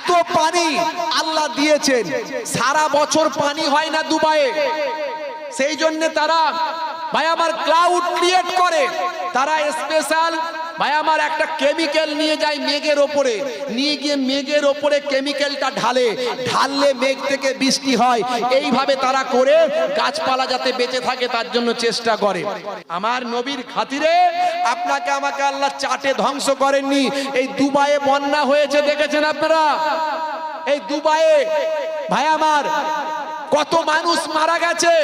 এত পানি আল্লাহ দিয়েছেন। সারা বছর পানি হয় না দুবাইয়ে। সেই জন্য তারা, ভাই, আমার ক্লাউড ক্রিয়েট করে। তারা স্পেশাল ভাই, আমার একটা কেমিক্যাল নিয়ে যায় মেঘের ওপরে। নিয়ে গিয়ে মেঘের ওপরে কেমিক্যালটা ঢালে। ঢাললে মেঘ থেকে বৃষ্টি হয়। এইভাবে তারা করে, গাছপালা যাতে বেঁচে থাকে তার জন্য চেষ্টা করে। আমার নবীর খাতিরে আপনাকে আমাকে আল্লাহ চাটে ধ্বংস করেননি। এই দুবাইয়ে বন্যা হয়েছে, দেখেছেন আপনারা? এই দুবাইয়ে, ভাই, আমার কত মানুষ মারা গেছে।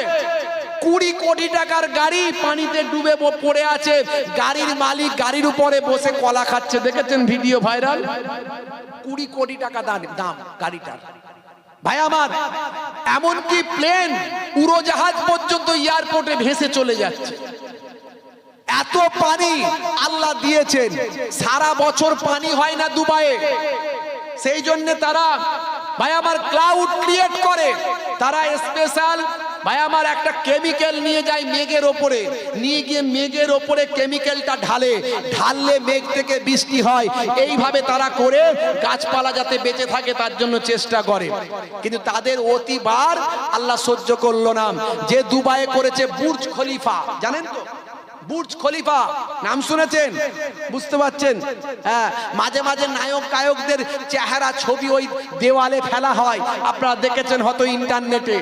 কুড়ি কোটি টাকার গাড়ি পানিতে ডুবে পড়ে আছে। গাড়ির মালিক গাড়ির উপরে বসে কলা খাচ্ছে। দেখেছেন ভিডিও ভাইরাল? কুড়ি কোটি টাকা দাম- গাড়িটার। ভাই আমার, এমনকি প্লেন উড়োজাহাজ পর্যন্ত এয়ারপোর্টে ভেসে চলে যাচ্ছে। এত পানি আল্লাহ দিয়েছেন। সারা বছর পানি হয় না দুবাইয়ে। সেই জন্য তারা, ভাই আমার ক্লাউড ক্রিয়েট করে। তারা স্পেশাল ভাই, আমার একটা কেমিক্যাল নিয়ে যায় মেঘের ওপরে। নিয়ে গিয়ে মেঘের ওপরে কেমিক্যালটা ঢালে। ঢাললে মেঘ থেকে বৃষ্টি হয়। এইভাবে তারা করে, গাছপালা যাতে বেঁচে থাকে তার জন্য চেষ্টা করে। কিন্তু তাদের অতিবার আল্লাহ সহ্য করল না। যে দুবাই করেছে বুর্জ খলিফা, জানেন তো? বুর্জ খলিফা, নাম শুনেছেন? বুঝতে পারছেন? হ্যাঁ মাঝে মাঝে নায়ক গায়কদের চেহারা, ছবি ওই দেওয়ালে ফেলা হয়। আপনারা দেখেছেন হয়তো ইন্টারনেটে।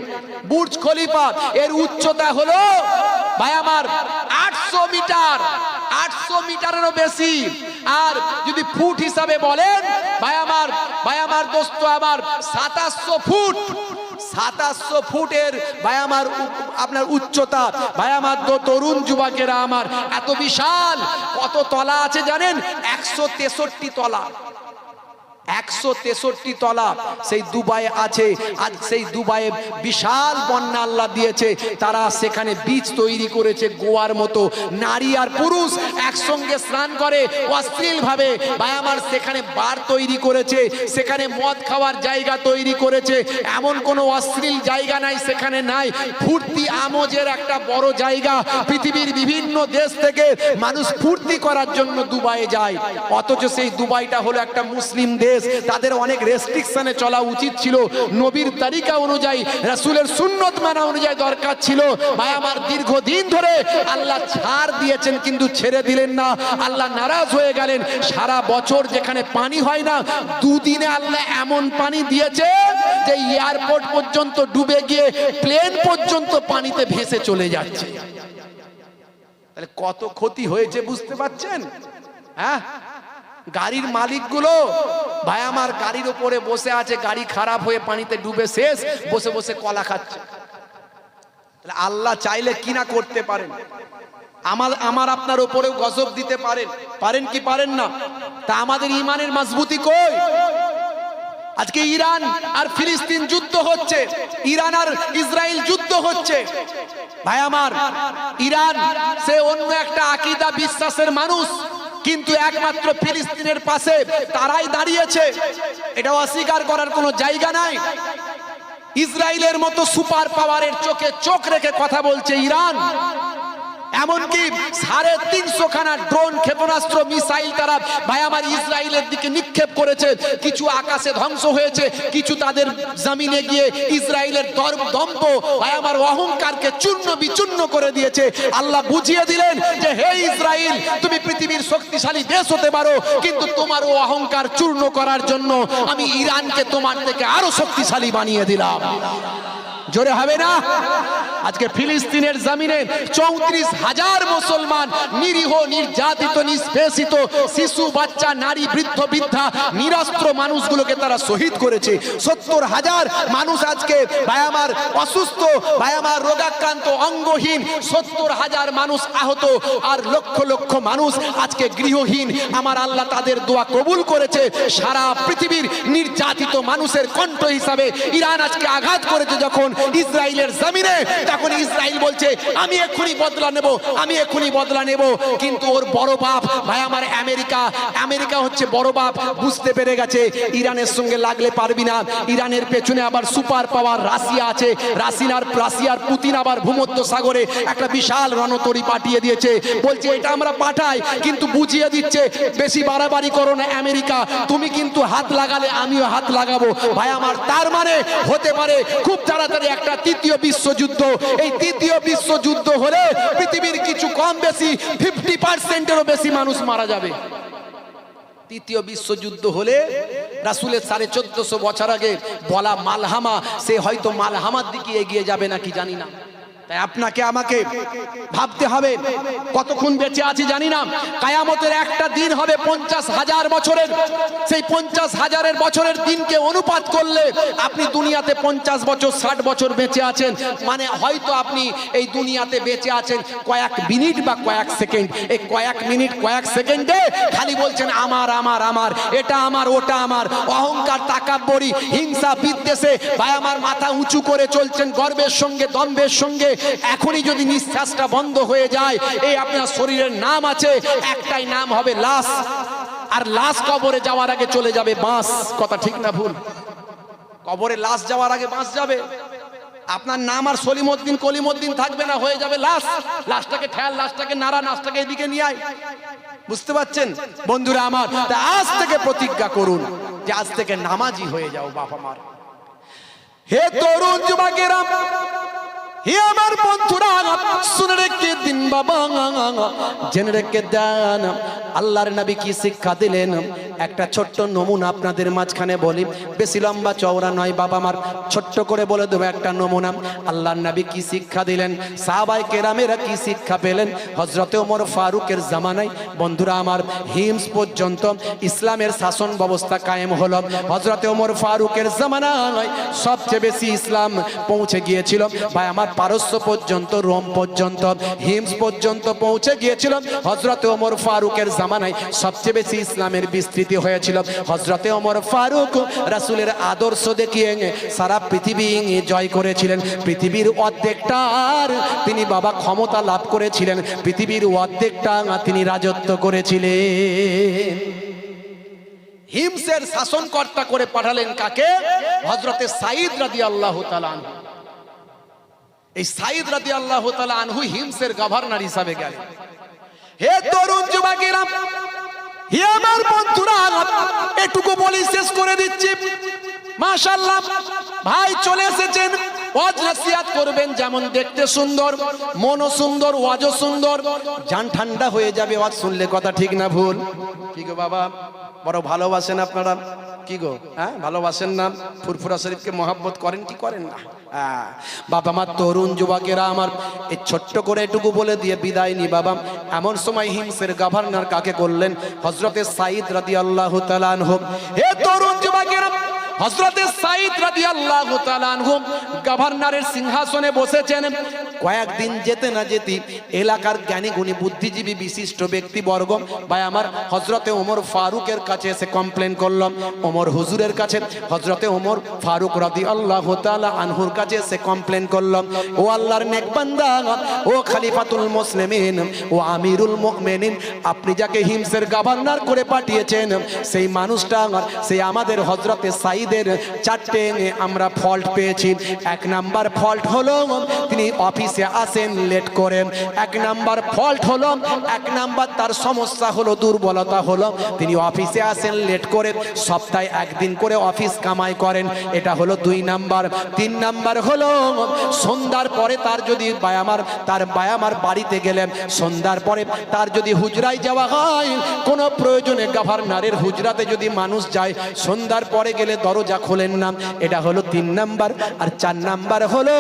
বুর্জ খলিফা, এর উচ্চতা হলো, ভাই আমার, আটশো মিটার, আটশো মিটারেরও বেশি। আর যদি ফুট হিসাবে বলেন, ভাই আমার ভাই আমার দোস্ত আমার, সাতাশশো ফুট। সাতাশশো ফুটের ভাই, আমার আপনার উচ্চতা। ভাই, আমার তরুণ যুবকেরা আমার এত বিশাল। কত তলা আছে জানেন? একশো তেষট্টি তলা। একশো তেষট্টি তলা। সেই দুবাই আছে। আজ সেই দুবাইয়ে বিশাল বন্যা আল্লাহ দিয়েছে। তারা সেখানে বীজ তৈরি করেছে গোয়ার মতো। নারী আর পুরুষ একসঙ্গে স্নান করে অশ্লীল ভাবে ভাই, আমার সেখানে বার তৈরি করেছে। সেখানে মদ খাওয়ার জায়গা তৈরি করেছে। এমন কোনো অশ্লীল জায়গা নাই, সেখানে নাই। ফুর্তি আমোজের একটা বড় জায়গা। পৃথিবীর বিভিন্ন দেশ থেকে মানুষ ফুর্তি করার জন্য দুবাইয়ে যায়। অথচ সেই দুবাইটা হলো একটা মুসলিম দেশ। তাদের অনেক রেস্ট্রিকশনে চলা উচিত ছিল। নবীর তালিকা অনুযায়ী, রাসূলের সুন্নত মানা অনুযায়ী দরকার ছিল। ভাই, আমার দীর্ঘদিন ধরে আল্লাহ ছাড় দিয়েছেন, কিন্তু ছেড়ে দিলেন না। আল্লাহ নারাজ হয়ে গেলেন। সারা বছর যেখানে পানি হয় না, দুদিনে আল্লাহ এমন পানি দিয়েছে যে এয়ারপোর্ট পর্যন্ত ডুবে গিয়ে প্লেন পর্যন্ত পানিতে ভেসে চলে যাচ্ছে। তাহলে কত ক্ষতি হয়েছে বুঝতে পারছেন? হ্যাঁ? গাড়ির মালিকগুলো, ভাই আমার গাড়ির উপরে বসে আছে, গাড়ি খারাপ হয়ে পানিতে ডুবে শেষ, বসে বসে কলা খাচ্ছে। আল্লাহ চাইলে কি না করতে পারেন? আমার আমার আপনার উপরেও গজব দিতে পারেন। পারেন কি পারেন না? তা আমাদের ইমানের মজবুতি কই? আজকে ইরান আর ফিলিস্তিন যুদ্ধ হচ্ছে, ইরান আর ইসরায়েল যুদ্ধ হচ্ছে। ভাই আমার, ইরান, সে অন্য একটা আকিদা, বিশ্বাসের মানুষ। কিন্তু একমাত্র ফিলিস্তিনের পাশে তারাই দাঁড়িয়েছে। এটা অস্বীকার করার কোনো জায়গা নাই। ইসরায়েলের মতো সুপার পাওয়ারের চোখে চোখ রেখে কথা বলছে ইরান। এমনকি সাড়ে তিনশো খানা ড্রোন ক্ষেপণাস্ত্র, মিসাইল তারা ভাই আমার ইসরায়েলের দিকে নিক্ষেপ করেছে। কিছু আকাশে ধ্বংস হয়েছে, কিছু তাদের জামিনে গিয়ে ইসরায়েলের দর্প দম্প ভাই আমার অহংকারকে চূর্ণ বিচূর্ণ করে দিয়েছে। আল্লাহ বুঝিয়ে দিলেন যে, হে ইসরায়েল, তুমি পৃথিবীর শক্তিশালী দেশ হতে পারো, কিন্তু তোমার ও অহংকার চূর্ণ করার জন্য আমি ইরানকে তোমার থেকে আরও শক্তিশালী বানিয়ে দিলাম। জোরে হবে না? আজকে ফিলিস্তিনের জমিনে চৌত্রিশ হাজার মুসলমান নিরীহ, নির্যাতিত, নিষ্পেষিত, শিশু, বাচ্চা, নারী, বৃদ্ধ, বৃদ্ধা, নিরস্ত্র মানুষগুলোকে তারা শহীদ করেছে। সত্তর হাজার মানুষ আজকে আমার অসুস্থ আমার রোগাক্রান্ত, অঙ্গহীন, সত্তর হাজার মানুষ আহত আর লক্ষ লক্ষ মানুষ আজকে গৃহহীন। আমার আল্লাহ তাদের দোয়া কবুল করেছে। সারা পৃথিবীর নির্যাতিত মানুষের কণ্ঠ হিসাবে ইরান আজকে আঘাত করেছে যখন ইসরায়েলের জমিনে এখন ইসরায়েল বলছে, আমি এক্ষুনি বদলা নেব, আমি এক্ষুনি বদলা নেব। কিন্তু ওর বড় বাপ, ভাই আমার আমেরিকা আমেরিকা হচ্ছে বড় বাপ, বুঝতে পেরে গেছে, ইরানের সঙ্গে লাগলে পারবি না। ইরানের পেছনে আবার সুপার পাওয়ার রাশিয়া আছে, রাশিয়ার রাশিয়ার পুতিন আবার ভূমধ্য সাগরে একটা বিশাল রণতরী পাঠিয়ে দিয়েছে। বলছে, এটা আমরা পাঠাই, কিন্তু বুঝিয়ে দিচ্ছে, বেশি বাড়াবাড়ি করো না আমেরিকা, তুমি কিন্তু হাত লাগালে আমিও হাত লাগাবো। ভাই আমার, তার মানে হতে পারে খুব তাড়াতাড়ি একটা তৃতীয় বিশ্বযুদ্ধ এই তৃতীয় বিশ্বযুদ্ধ হলে পৃথিবীর কিছু কম বেশি ফিফটি পার্সেন্টেরও বেশি মানুষ মারা যাবে। তৃতীয় বিশ্বযুদ্ধ হলে রাসুলের সাড়ে চোদ্দশো বছর আগে বলা মালহামা, সে হয়তো মালহামার দিকে এগিয়ে যাবে নাকি জানি না। তাই আপনাকে আমাকে ভাবতে হবে কতক্ষণ বেঁচে আছি জানি না। কায়ামতের একটা দিন হবে পঞ্চাশ হাজার বছরের। সেই পঞ্চাশ হাজারের বছরের দিনকে অনুপাত করলে আপনি দুনিয়াতে পঞ্চাশ বছর, ষাট বছর বেঁচে আছেন। মানে হয়তো আপনি এই দুনিয়াতে বেঁচে আছেন কয়েক মিনিট বা কয়েক সেকেন্ড। এই কয়েক মিনিট, কয়েক সেকেন্ডে খালি বলছেন, আমার আমার আমার, এটা আমার, ওটা আমার। অহংকার, তাকাব্বরি, হিংসা, বিদ্বেষে ভাই, আমার মাথা উঁচু করে চলছেন গর্বের সঙ্গে দম্ভের সঙ্গে। এখনই যদি নিঃশ্বাসটা বন্ধ হয়ে যায়, এই আপনার শরীরের নাম আছে, একটাই নাম হবে লাশ। আর লাশ কবরে যাওয়ার আগে চলে যাবে বাঁশ। কথা ঠিক না ভুল? কবরে লাশ যাওয়ার আগে বাঁশ যাবে। আপনার নাম আর সলিমউদ্দিন, কলিমউদ্দিন থাকবে না, হয়ে যাবে লাশ। লাশটাকে ঠেল লাশটাকে নাড়া লাশটাকে এদিকে নিয়ে আয়। বুঝতে পারছেন? বন্ধুরা আমার, তা আজ থেকে প্রতিজ্ঞা করুন যে আজ থেকে নামাজি হয়ে যাও বাবা মার হে তরুণ যুবকেরা হে আমার বন্ধুরা শুনে রেখে দিন বাবা জেনে রেখে দেন। আল্লাহর নবী কি শিক্ষা দিলেন? একটা ছোট্ট নমুনা আপনাদের মাঝখানে বলি। বেশি লম্বা চওড়া নয়, বাবা আমার ছোট্ট করে বলে দেবো একটা নমুনা। আল্লাহর নবী কি শিক্ষা দিলেন? সাহাবাই কেরামেরা কি শিক্ষা পেলেন? হজরতে ওমর ফারুকের জামানায়। বন্ধুরা আমার, হিমস পর্যন্ত ইসলামের শাসন ব্যবস্থা কায়েম হলো। হজরতে ওমর ফারুকের জামানায় সবচেয়ে বেশি ইসলাম পৌঁছে গিয়েছিল। ভাই, আমার পারস্য পর্যন্ত, রোম পর্যন্ত, হিমস পর্যন্ত পৌঁছে গিয়েছিল। হজরতে ওমর ফারুকের সবচেয়ে বেশি ইসলামের বিস্তৃতি হয়েছিল। হজরতে ওমর ফারুক রাসূলের আদর্শ দেখিয়ে সারা পৃথিবী জয় করেছিলেন। পৃথিবীর অর্ধেকটার তিনি বাবা ক্ষমতা লাভ করেছিলেন। পৃথিবীর অর্ধেকটা তিনি রাজত্ব করেছিলেন। হিমসের শাসনকর্তা করে পাঠালেন কাকে? হজরতে সাইদ রাদি আল্লাহ তালান এই সাইদ রাদি আল্লাহ তালা আনহু হিমসের গভর্নর হিসাবে গেলেন। হে তরুণ যুবকেরা, হে আমার বন্ধুরা, এটুকু বলি শেষ করে দিচ্ছি। মাশাল্লাহ ভাই চলে এসেছেন। ওয়াজ নসিহাত করবেন যেমন দেখতে সুন্দর মনও সুন্দর ওয়াজও সুন্দর। জান ঠান্ডা হয়ে যাবে ওয়াজ শুনলে কথা ঠিক না ভুল। কি গো বাবা বড় ভালোবাসেন আপনারা? কি গো হ্যাঁ ভালোবাসেন না? ফুরফুরা শরীফকে মহাব্বত করেন কি করেন না? হ্যাঁ, বাবা আমার তরুণ যুবকেরা আমার এই ছোট্ট করে এটুকু বলে দিয়ে বিদায় নি বাবা। এমন সময় হিমসের গভর্নর কাকে করলেন? হজরতে সাইদ রাদি আল্লাহ হোক হে তরুণ যুবকেরা হজরতে সাইদ রাদি আল্লাহ গভর্নরের সিংহাসনে বসেছেন। কয়েকদিন যেতে না যেতে এলাকার জ্ঞানী গুণী বুদ্ধিজীবী বিশিষ্ট ব্যক্তিবর্গ বা আমার হজরতে ওমর ফারুকের কাছে এসে কমপ্লেন করলাম ওমর হুজুরের কাছে হজরতে ওমর ফারুক রাদি আল্লাহ আনহুর কাছে এসে কমপ্লেন করলাম ও আল্লাহর নেক বান্দা, ও খলিফাতুল মুসলিমিন, ও আমিরুল মুমিনিন, আপনি যাকে হিমসের গভর্নর করে পাঠিয়েছেন, সেই মানুষটা সেই আমাদের হজরতে সাইদের চারটে আমরা ফল্ট পেয়েছি। এক নাম্বার ফল্ট হলো, তিনি অফিসে আসেন লেট করেন। এক নাম্বার ফল্ট হলো, এক নাম্বার তার সমস্যা হলো, দুর্বলতা হলো। তিনি অফিসে আসেন লেট করে সপ্তাহে একদিন করে অফিস কামাই করেন। এটা হলো দুই নাম্বার। তিন নাম্বার হলো, সন্ধ্যার পরে তার যদি বায়ামার তার বায়ামার বাড়িতে গেলেন, সন্ধ্যার পরে তার যদি হুজরায় যাওয়া হয়, কোনো প্রয়োজনে গভর্নরের হুজরাতে যদি মানুষ যায়, সন্ধ্যার পরে গেলে দরজা খোলেন না। এটা হলো তিন নাম্বার। আর চার নাম্বার হলো,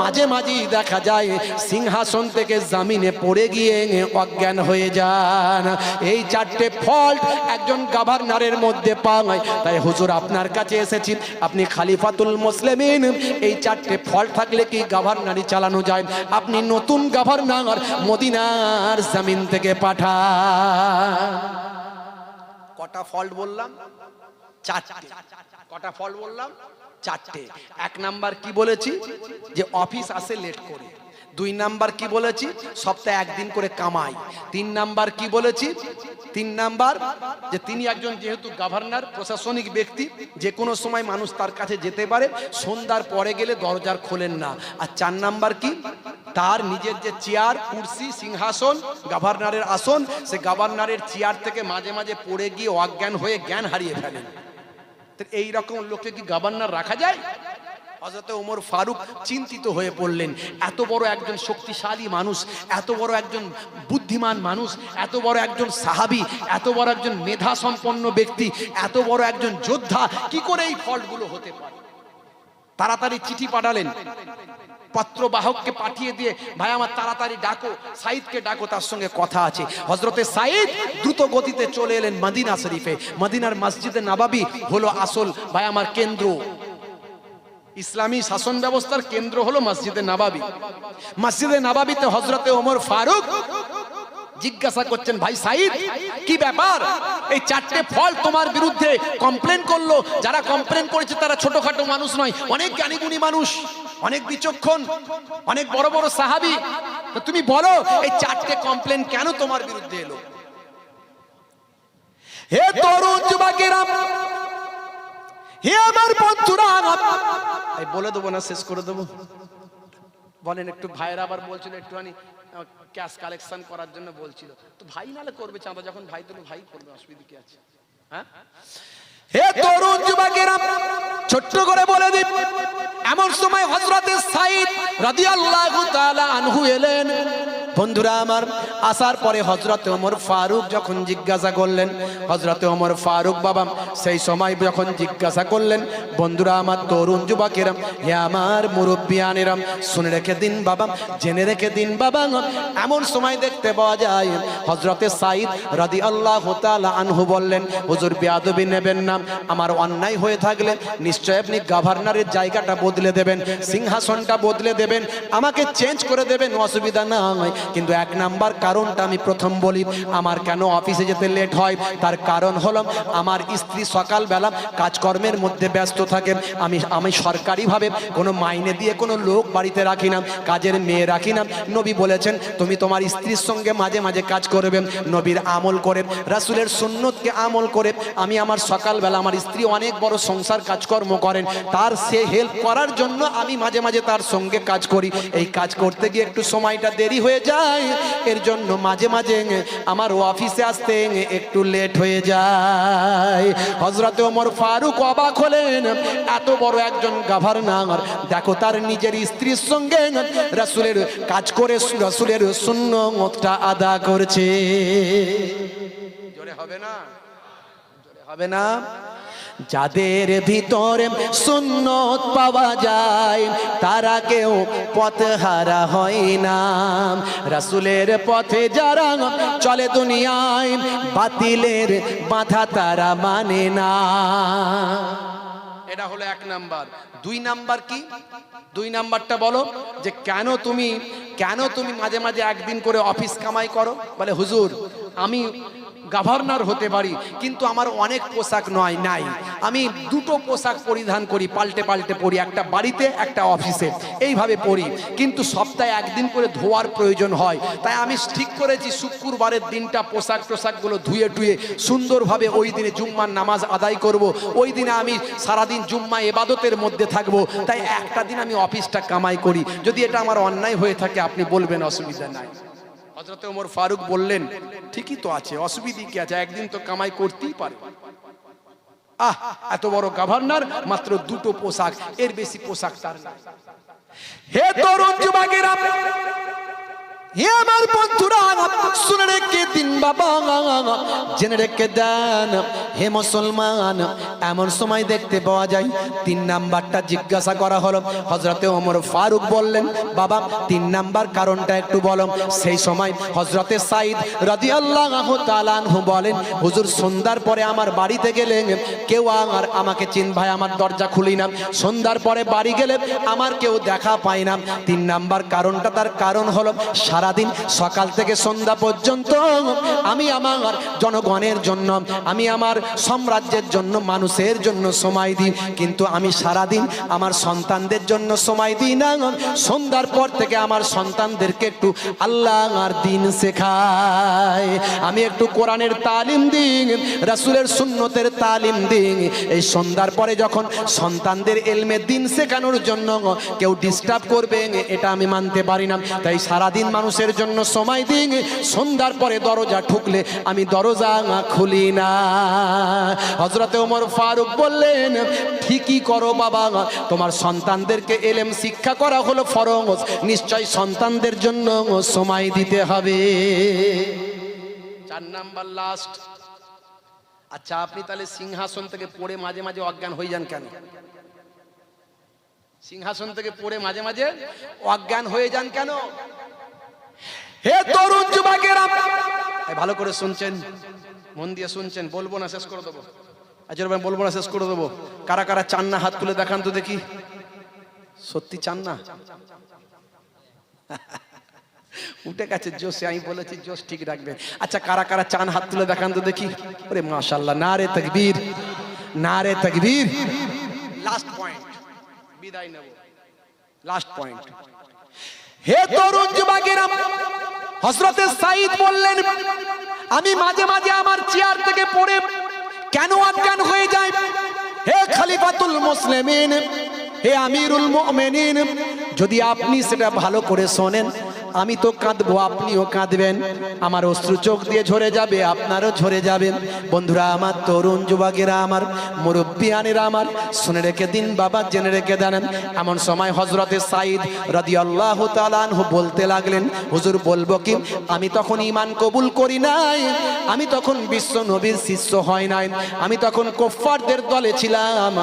মাঝে মাঝেই দেখা যায় সিংহাসন থেকে জামিনে পড়ে গিয়ে অজ্ঞান হয়ে যান। এই চারটে ফল্ট একজন গভর্নরের মধ্যে পায় তাই হুজুর, আপনার কাছে এসেছি। আপনি খালিফাতুল মুসলিমিন, এই চারটে ফল্ট থাকলে কি গভর্নরই চালানো যায়? আপনি নতুন গভর্নর মদিনার জামিন থেকে পাঠা কটা ফল্ট বললাম? চারটে। কটা ফল বললাম? চারটে। এক নাম্বার কি বলেছি? যে অফিস আসে লেট করে। দুই নাম্বার কি বলেছি? সপ্তাহে একদিন করে কামাই। তিন নাম্বার কি বলেছি? তিন নাম্বার যে তিনি একজন যেহেতু গভর্নর প্রশাসনিক ব্যক্তি, যে কোনো সময় মানুষ তার কাছে যেতে পারে, সন্ধ্যার পরে গেলে দরজার খোলেন না। আর চার নাম্বার কি? তার নিজের যে চেয়ার কুর্সি, সিংহাসন গভর্নরের আসন, সে গভর্নরের চেয়ার থেকে মাঝে মাঝে পড়ে গিয়ে অজ্ঞান হয়ে জ্ঞান হারিয়ে ফেলেন। এই রকম লোককে কি গভর্নর রাখা যায়? হজরত ওমর ফারুক চিন্তিত হয়ে পড়লেন, এত বড় একজন শক্তিশালী মানুষ, এত বড় একজন বুদ্ধিমান মানুষ, এত বড় একজন সাহাবি, এত বড় একজন মেধা সম্পন্ন ব্যক্তি, এত বড় একজন যোদ্ধা, কি করে এই ফলগুলো হতে পারে? তাড়াতাড়ি চিঠি পাঠালেন। পত্রবাহককে পাঠিয়ে দিয়ে, ভাই, আমার তাড়াতাড়ি ডাকো সাইদকে ডাকো, তার সঙ্গে কথা আছে। হজরতে সাইদ দ্রুত গতিতে চলে এলেন মদিনা শরীফে। মদিনার মসজিদে নাবাবি হলো আসল, ভাই, আমার কেন্দ্র। ইসলামী শাসন ব্যবস্থার কেন্দ্র হলো মসজিদে নাবাবি। মসজিদে নাবাবিতে হজরতে ওমর ফারুক জিজ্ঞাসা করছেন, ভাই সাইদ, কি ব্যাপার? এই চারটে ফল তোমার বিরুদ্ধে কমপ্লেন করল। যারা কমপ্লেন করেছে, তারা ছোটখাটো মানুষ নয়, অনেক জ্ঞানীগুণী মানুষ, অনেক বিচক্ষণ, অনেক বড় বড় সাহাবি। তুমি বলো, এই চারটে কমপ্লেন কেন তোমার বিরুদ্ধে এলো? হে তরুণ যুবকেরা, হে আমার বন্ধুরা এই বলে দেবো না, শেষ করে দেবো। বলেন, একটু ভাইয়েরা আবার বলছিল, একটুখানি ক্যাশ কালেকশন করার জন্য বলছিল। তো ভাই নালে করবে, চাঁদা যখন ভাই তো ভাই করবে, অসুবিধা কি আছে? হ্যাঁ? হে তরুণ যুবকেরা ছোট্ট করে বলে দিন। এমন সময় হজরতে সাইদ রাদিয়াল্লাহু তাআলা আনহু এলেন। বন্ধুরা আমার, আসার পরে হজরতে ওমর ফারুক যখন জিজ্ঞাসা করলেন হজরতে ওমর ফারুক বাবা, সেই সময় যখন জিজ্ঞাসা করলেন, বন্ধুরা আমার তরুণ যুবকেরাম হে আমার মুরব্বিয়ানেরাম শুনে রেখে দিন বাবা, জেনে রেখে দিন বাবা, এমন সময় দেখতে পাওয়া যায় হজরতে সাইদ রাদি আল্লাহ আনহু বললেন, হুজুর বিয়াদবি নেবেন না, আমার অন্যায় হয়ে থাকলে নিশ্চয় আপনি গভর্নরের জায়গাটা বদলে দেবেন, সিংহাসনটা বদলে দেবেন, আমাকে চেঞ্জ করে দেবেন, অসুবিধা না হয়। কিন্তু এক নাম্বার কারণটা আমি প্রথম বলি, আমার কেন অফিসে যেতে লেট হয়? তার কারণ হলো, আমার স্ত্রী সকালবেলা কাজকর্মের মধ্যে ব্যস্ত থাকে। আমি আমি সরকারিভাবে কোনো মাইনে দিয়ে কোনো লোক বাড়িতে রাখি না, কাজের মেয়ে রাখি না। নবী বলেছেন, তুমি তোমার স্ত্রীর সঙ্গে মাঝে মাঝে কাজ করবে, নবীর আমল করে, রাসুলের সুন্নতকে আমল করে, আমি আমার সকালবেলা আমার স্ত্রী অনেক বড় সংসার কাজকর্ম করেন, তার সে হেল্প করার জন্য আমি মাঝে মাঝে তার সঙ্গে কাজ করি। এই কাজ করতে গিয়ে একটু সময়টা দেরি হয়ে যায়, এর জন্য মাঝে মাঝে আমার অফিসে আসতে একটু লেট হয়ে যায়। হজরত ওমর ফারুক অবাক হলেন, এত বড় একজন গভর্নর দেখো তার নিজের স্ত্রীর সঙ্গে রাসুলের কাজ করে রাসুলের শূন্যটা আদা করছে। হবে না? হবে না? যাদের ভিতরে সুন্নত পাওয়া যায়, তারা কেউ পথহারা হয় না। রাসুলের পথে যারা চলে দুনিয়ায়, বাতিলের বাধা তারা মানে না। এটা হলো এক নাম্বার। দুই নাম্বার কি? দুই নাম্বারটা বলো যে কেন তুমি কেন তুমি মাঝে মাঝে একদিন করে অফিস কামাই করো? বলে, হুজুর, আমি গভর্নর হতে পারি, কিন্তু আমার অনেক পোশাক নয়, নাই। আমি দুটো পোশাক পরিধান করি, পাল্টে পাল্টে পরি, একটা বাড়িতে, একটা অফিসে। এইভাবে পরি, কিন্তু সপ্তাহে একদিন করে ধোয়ার প্রয়োজন হয়। তাই আমি ঠিক করেছি, শুক্রবারের দিনটা পোশাক টোশাকগুলো ধুয়ে টুয়ে সুন্দরভাবে ওই দিনে জুম্মার নামাজ আদায় করব। ওই দিনে আমি সারাদিন জুম্মা এবাদতের মধ্যে থাকব। তাই একটা দিন আমি অফিসটা কামাই করি। যদি এটা আমার অন্যায় হয়ে থাকে, আপনি বলবেন অসুবিধা নাই। হজরত ওমর ফারুক বললেন, ঠিকই তো আছে, অসুবিধে কি আছে? একদিন তো কামাই করতেই পারে। আহ, এত বড় গভর্নর মাত্র দুটো পোশাক, এর বেশি পোশাক তার হে তরুণ যুবকেরা! হে আমার বন্ধুরা, শুনে রেখে দিন বাবা। জেনে রেখে দেন, হে মুসলমান, এমন সময় দেখতে পাওয়া যায়, তিন নাম্বারটা জিজ্ঞাসা করা হলো। হজরতে ওমর ফারুক বললেন, বাবা, তিন নাম্বার কারণটা একটু বলো। সেই সময় হজরতে সাইদ রাজি আল্লাহ বলেন, হুজুর, সন্ধ্যার পরে আমার বাড়িতে গেলে কেউ আর আমাকে চিন ভাই, আমার দরজা খুলি না। সন্ধ্যার পরে বাড়ি গেলে আমার কেউ দেখা পায় না। তিন নাম্বার কারণটা তার কারণ হলো সারাদিন সকাল থেকে সন্ধ্যা পর্যন্ত আমি আমার জনগণের জন্য, আমি আমার সাম্রাজ্যের জন্য, মানুষের জন্য সময় দিই। কিন্তু আমি সারাদিন আমার সন্তানদের জন্য সময় দিই না। সন্ধ্যার পর থেকে আমার সন্তানদেরকে একটু আল্লাহ আর দিন শেখায়। আমি একটু কোরআনের তালিম দিই, রাসুলের সুন্নতের তালিম দিই। এই সন্ধ্যার পরে যখন সন্তানদের এলমে দিন শেখানোর জন্য কেউ ডিস্টার্ব করবে, এটা আমি মানতে পারি না। তাই সারাদিন মানুষের জন্য সময় দিন। সন্ধ্যার পরে দরজা ঠুকলে আমি দরজা খুলি না। হজরতে ওমর ফারুক বললেন, ঠিকই করো বাবা, তোমার সন্তানদেরকে এলেম শিক্ষা করা হলো ফরজ। নিশ্চয় সন্তানদের জন্য সময় দিতে হবে। চার নাম্বার লাস্ট আচ্ছা আপনি তাহলে সিংহাসন থেকে পড়ে মাঝে মাঝে অজ্ঞান হয়ে যান কেন? সিংহাসন থেকে পড়ে মাঝে মাঝে অজ্ঞান হয়ে যান কেন? হে তরুণ যুবকেরা। ভালো করে শুনছেন। মন দিয়ে শুনছেন। বলব না, শেষ করে দেবো। ভাই বলব না, শেষ করে দেবো। কারা কারা চান না, হাত তুলে দেখান তো দেখি। সত্যি চান না? উঠে গেছে জোশে, আমি বলেছি জোশ ঠিক রাখবে আচ্ছা কারা কারা চান, হাত তুলে দেখান তো দেখি। ওরে মাশাল্লাহ না রে তকবীর। না রে তকবীর। লাস্ট পয়েন্ট বিদায় নেব। লাস্ট পয়েন্ট হে তরুণ যুবকেরা হযরতে সাইদ বললেন, আমি মাঝে মাঝে আমার চেয়ার থেকে পড়ে কেন আজ্ঞান হয়ে যায় হে খালিফাতুল মুসলিমিন, হে আমিরুল মুমিনিন, যদি আপনি সেটা ভালো করে শোনেন আমি তো কাঁদবো, আপনিও কাঁদবেন। আমার অশ্রু চোখ দিয়ে ঝরে যাবে, আপনারও ঝরে যাবেন বন্ধুরা আমার তরুণ যুবকেরা আমার মুরব্বিয়ানেরা আমার, শুনে রেখে দিন বাবা, জেনে রেখে দেন। এমন সময় হজরতে সাইদ রাদি আল্লাহ বলতে লাগলেন, হুজুর, বলব কি? আমি তখন ইমান কবুল করি নাই। আমি তখন বিশ্ব নবীর শিষ্য হয় নাই। আমি তখন কোফারদের দলে ছিলাম।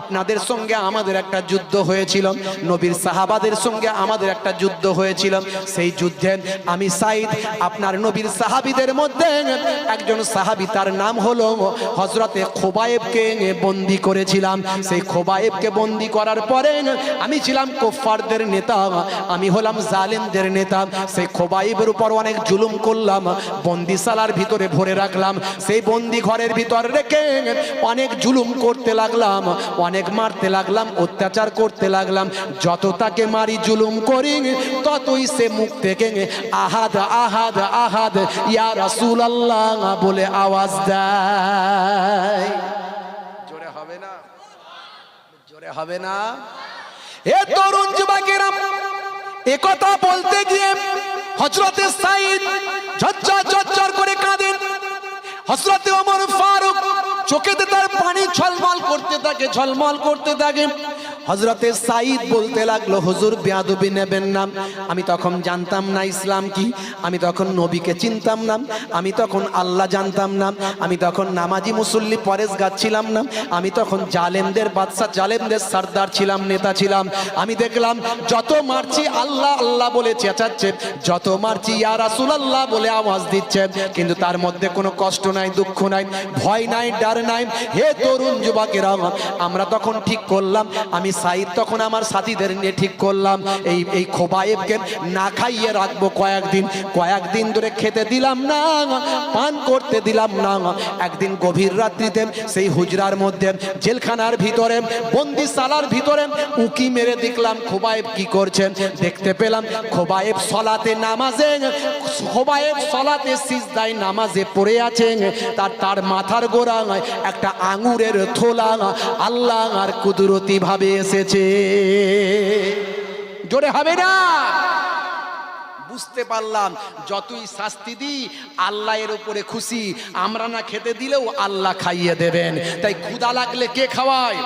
আপনাদের সঙ্গে আমাদের একটা যুদ্ধ হয়েছিল। নবীর সাহাবাদের সঙ্গে আমাদের একটা যুদ্ধ হয়েছিল। সেই যুদ্ধে আমি সাইদ, আপনার নবীর সাহাবিদের মধ্যে একজন সাহাবি, তার নাম হলো হজরতে খোবায়েবকে বন্দি করেছিলাম। সেই খোবায়েবকে বন্দি করার পরে আমি ছিলাম কোফারদের নেতা, আমি হলাম জালেমদের নেতা। সেই খোবাইবের উপর অনেক জুলুম করলাম, বন্দিশালার ভিতরে ভরে রাখলাম। সেই বন্দি ঘরের ভিতর রেখে অনেক জুলুম করতে লাগলাম, অনেক মারতে লাগলাম, অত্যাচার করতে লাগলাম। যত তাকে মারি, জুলুম করি, ততই সে থেকে আহাদ আহাদ আহাদ ইয়া রাসূল আল্লাহ বলে আওয়াজ দেয়। জোরে হবে না? জোরে হবে না? এ তরুণ যুবকেরা একথা বলতে গিয়ে হজরতে সাইদ ঝরঝর ঝরঝর করে কাঁদেন। হজরতে ওমর ফারুক চোখেতে তার পানি ঝলমল করতে থাকে ঝলমল করতে থাকে। হজরতে সাইদ বলতে লাগল, হুজুর, বেয়াদবি নেবেন না। আমি তখন জানতাম না ইসলাম কি, আমি তখন নবীকে চিনতাম না, আমি তখন আল্লাহ জানতাম না, আমি তখন নামাজি মুসল্লি পরেশ ছিলাম না, আমি তখন জালেমদের বাদশা জালেমদের সর্দার ছিলাম, নেতা ছিলাম। আমি দেখলাম, যত মারছি আল্লাহ আল্লাহ বলে চেঁচাচ্ছে, যত মারছি ইয়া রাসুল আল্লাহ বলে আওয়াজ দিচ্ছে। কিন্তু তার মধ্যে কোনো কষ্ট নাই, দুঃখ নাই, ভয় নাই, ডার নাই। হে তরুণ যুবকেরা, আমরা তখন ঠিক করলাম, আমি সাইদ তখন আমার সাথীদের নিয়ে ঠিক করলাম। এই এই খোবায়েবকে না খাইয়ে রাখব কয়েকদিন। কয়েকদিন ধরে খেতে দিলাম না, পান করতে দিলাম না। একদিন গভীর রাত্রিতে সেই হুজরার মধ্যে জেলখানার ভিতরে বন্দি সালার ভিতরে উকি মেরে দেখলাম খোবায়েব কি করছেন দেখতে পেলাম খোবায়েব সলাতে নামাজে, খোবায়েব সলাতে সিজদায় নামাজে পড়ে আছেন তার তার মাথার গোড়ায় একটা আঙুরের থোলা আল্লাহ আর কুদরতি ভাবে এসেছে। জোরে হবে না? বুঝতে পারলাম, যতই শাস্তি দিই, আল্লাহ এর উপরে খুশি। আমরা না খেতে দিলেও আল্লাহ খাইয়ে দেবেন। তাই ক্ষুদা লাগলে কে খাওয়ায়?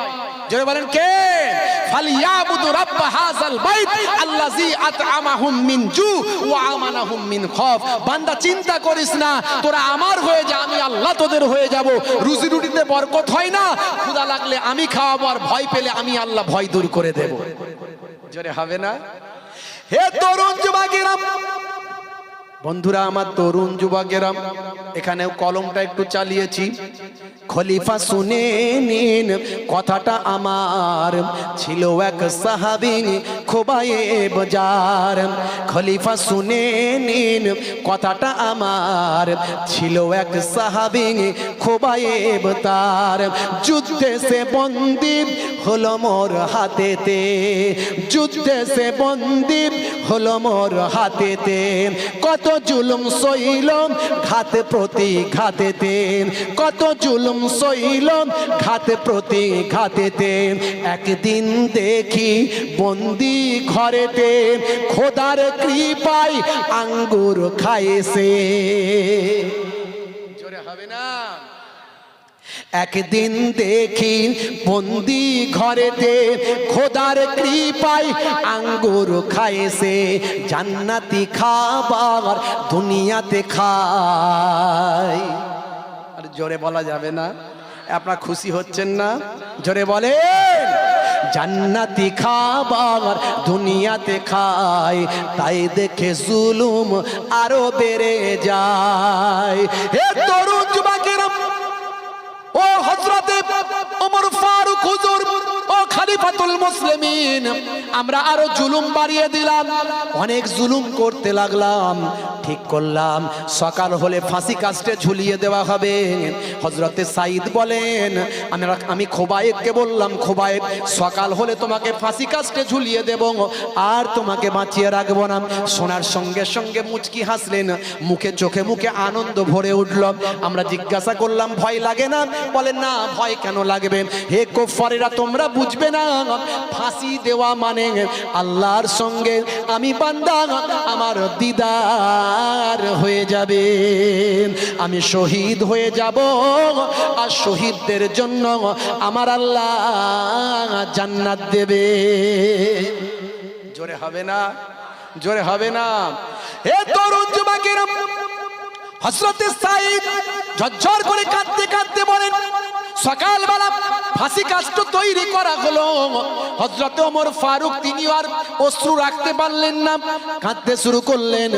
চিন্তা করিস না, তোরা আমার আমি আল্লাহ তোদের হয়ে রুজি রুটিতে হয় না লাগলে আমি খাওয়াবো আর ভয় পেলে আমি আল্লাহ ভয় দূর করে দেব। জোরে হবে না? হে তরুণ যুবকেরা বন্ধুরা, আমার তরুণ যুবকেরা এখানেও কলমটা একটু চালিয়েছি। খলিফা শুনে নিন, কথাটা আমার। ছিল এক সাহাবি খোবায়ে বাজার খলিফা শুনে নিন, কথাটা আমার। ছিল এক সাহাবি খোবায়ে তার। যুদ্ধে সে বন্দি হলো মোর হাতেতে। যুদ্ধে সে বন্দি হলো মোর হাতেতে। কত জুলুম সইল, ঘাতে প্রতি ঘাতেতে কত জুলুম সইল, ঘাতে প্রতি ঘাতেতে একদিন দেখি বন্দি ঘরেতে খোদার কৃপায় আঙ্গুর খাইছে। জোরে হবে না। একদিন দেখি বন্দি ঘরেতে খোদার কৃপায় আঙ্গুর খাইছে, জান্নাতি খাবার দুনিয়াতে খায়। আর জোরে বলা যাবে না, আপনার খুশি হচ্ছেন না? জোরে বলে জান্নাতি খাবার দুনিয়াতে খায়, তাই দেখে জুলুম আরও বেড়ে যায়। তরুণ ওমর খলিফাতুল মুসলিমিন। আমরা আরও জুলুম বাড়িয়ে দিলাম। অনেক জুলুম করতে লাগলাম। ঠিক করলাম। সকাল হলে ফাঁসি কাস্টে ঝুলিয়ে দেওয়া হবে। হজরতে সাইদ বলেন, আমি আমি খোবায়েবকে বললাম, খোবায়েব, সকাল হলে তোমাকে ফাঁসি কাস্টে ঝুলিয়ে দেব, আর তোমাকে বাঁচিয়ে রাখব না। সোনার সঙ্গে সঙ্গে মুচকি হাসলেন। মুখে চোখে মুখে আনন্দ ভরে উঠল। আমরা জিজ্ঞাসা করলাম, ভয় লাগে না? বলেন না, ভয় কেন লাগবে? হে কোফারেরা তোমরা বুঝবে না ফাঁসি দেওয়া মানে আল্লাহর সঙ্গে আমি বান্দা আমার দিদার হয়ে যাবে। আমি শহীদ হয়ে যাব আর শহীদদের জন্য আমার আল্লাহ জান্নাত দেবে। জোরে হবে না? জোরে হবে না? এ তরুণ যুবকেরা হজরতে সাইদ ঝরঝর করে কাঁদতে কাঁদতে বলেন সকালবেলা ফাঁসি কাষ্ট তৈরি করা হলো। হজরতে ওমর ফারুক, তিনি আর অশ্রু রাখতে পারলেন না, কাঁদতে শুরু করলেন।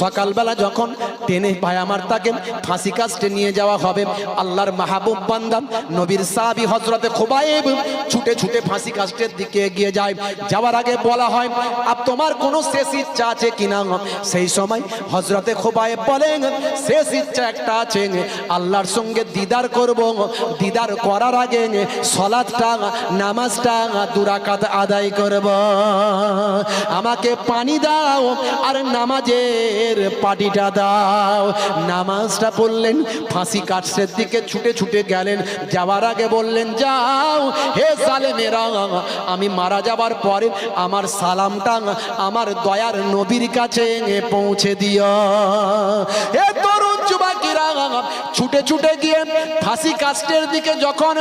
সকালবেলা যখন টেনে ভাই আমার তাকে ফাঁসি কাস্টে নিয়ে যাওয়া হবে, আল্লাহর মাহবুব বান্দাম নবীর সাহাবি হজরতে খোবায়েব ছুটে ছুটে ফাঁসি কাস্টের দিকে এগিয়ে যায়। যাওয়ার আগে বলা হয় আর তোমার কোনো শেষ ইচ্ছা আছে কিনা সেই সময় হজরতে খোবায়েব বলেন, শেষ ইচ্ছা একটা আছে, আল্লাহর সঙ্গে দিদার করব, দিদার করার আগে সলাদটা নামাজটা দুরাকাত আদায় করব। আমাকে পানি দাও আর নামাজের পাটিটা দাও। নামাজটা পড়লেন, ফাঁসি কাটসের দিকে ছুটে ছুটে গেলেন। যাওয়ার আগে বললেন, যাও, হে সালেমেরা আমি মারা যাবার পরে আমার সালামটা আমার দয়ার নবীর কাছে পৌঁছে দিও। হে তরুণ যুবকেরা ছুটে ছুটে গিয়ে ফাঁসি কাস্টের দিকে যখন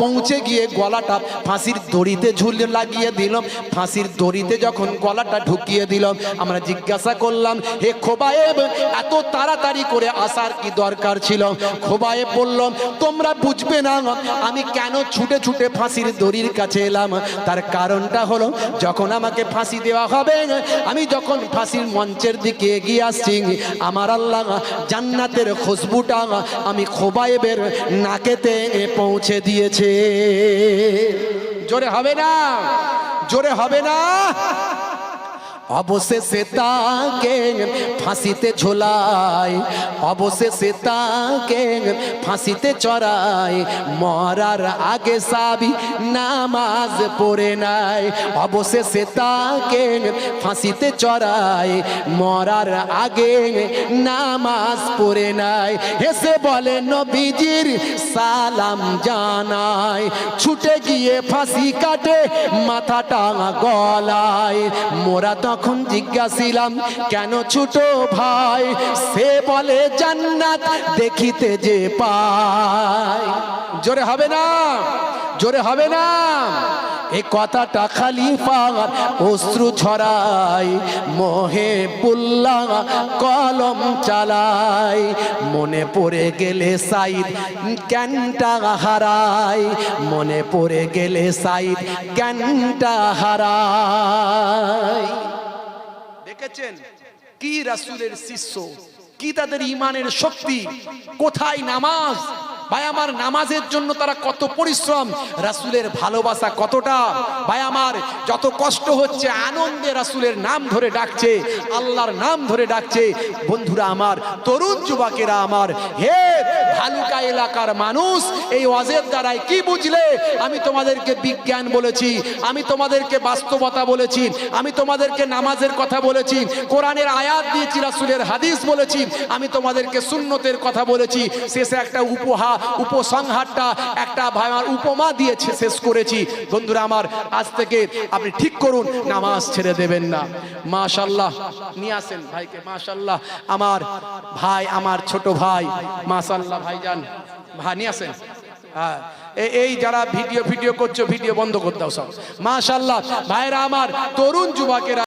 পৌঁছে গিয়ে গলাটা ফাঁসির দড়িতে ঝুলে লাগিয়ে দিলাম ফাঁসির দড়িতে যখন গলাটা ঢুকিয়ে দিলাম আমরা জিজ্ঞাসা করলাম, হে খোবায়েব, এত তাড়াতাড়ি করে আসার কি দরকার ছিল? খোবায়েব বললাম তোমরা বুঝবে না, আমি কেন ছুটে ছুটে ফাঁসির দড়ির কাছে এলাম? তার কারণটা হলো, যখন আমাকে ফাঁসি দেওয়া হবে, আমি যখন ফাঁসির মঞ্চের দিকে এগিয়ে আসছি, আমার আল্লাহ জান্নাতের খুশবুটা আমি খোবায়েবের নাকেতে পৌঁছে দিয়েছে। জোরে হবে না? জোরে হবে না? অবশেষে তাকে ফাঁসিতে ঝোলায় অবশেষে তাকে ফাঁসিতে চড়ায় মরার আগে সাবি নামাজ পড়ে নাই, অবশেষে তাকে ফাঁসিতে চড়ায় মরার আগে নামাজ পড়ে নাই। হেসে বলে, নবীজির সালাম জানায় ছুটে গিয়ে ফাঁসি কাটে, মাথাটা গলায়। মোরা তখন জিজ্ঞাসিলাম, কেন ছোট ভাই? সে বলে, জান্নাত দেখিতে যে পায় জোরে হবে না, জোরে হবে না। এ কথাটা খালি খালিফার অশ্রু ছড়াই, মোহে পুল্লা কলম চালাই। মনে পড়ে গেলে সাইদ ক্যানটা হারাই। মনে পড়ে গেলে সাইদ ক্যানটা হারাই। দেখেছেন কি রাসুলের শিষ্য? কি তাদের ইমানের শক্তি? কোথায় নামাজ? ভাই, আমার নামাজের জন্য তারা কত পরিশ্রম? রাসুলের ভালোবাসা কতটা? ভাই, আমার যত কষ্ট হচ্ছে, আনন্দে রাসুলের নাম ধরে ডাকছে, আল্লাহর নাম ধরে ডাকছে। বন্ধুরা আমার, তরুণ যুবকেরা আমার, হে ভালুকা এলাকার মানুষ, এই ওয়াজের দ্বারাই কি বুঝলে? আমি তোমাদেরকে বিজ্ঞান বলেছি, আমি তোমাদেরকে বাস্তবতা বলেছি, আমি তোমাদেরকে নামাজের কথা বলেছি, কোরআনের আয়াত দিয়েছি, রাসূলের হাদিস বলেছি আমি তোমাদেরকে সুন্নতের কথা বলেছি। শেষে একটা উপহা, উপসংহারটা, একটা আমার উপমা দিয়েছে শেষ করেছি। বন্ধুরা আমার, আজ থেকে আপনি ঠিক করুন, নামাজ ছেড়ে দেবেন না। মাশাল্লাহ নিয়ে আসেন ভাইকে মাশাল্লাহ আমার ভাই, আমার ছোট ভাই মাশাল্লাহ ভাইজান। ভাই, নিয়ে আসেন। হ্যাঁ এই যারা ভিডিও ভিডিও করছ, ভিডিও বন্ধ করতে দাও সব। মাশাল্লাহ ভাইরা আমার তরুণ যুবকেরা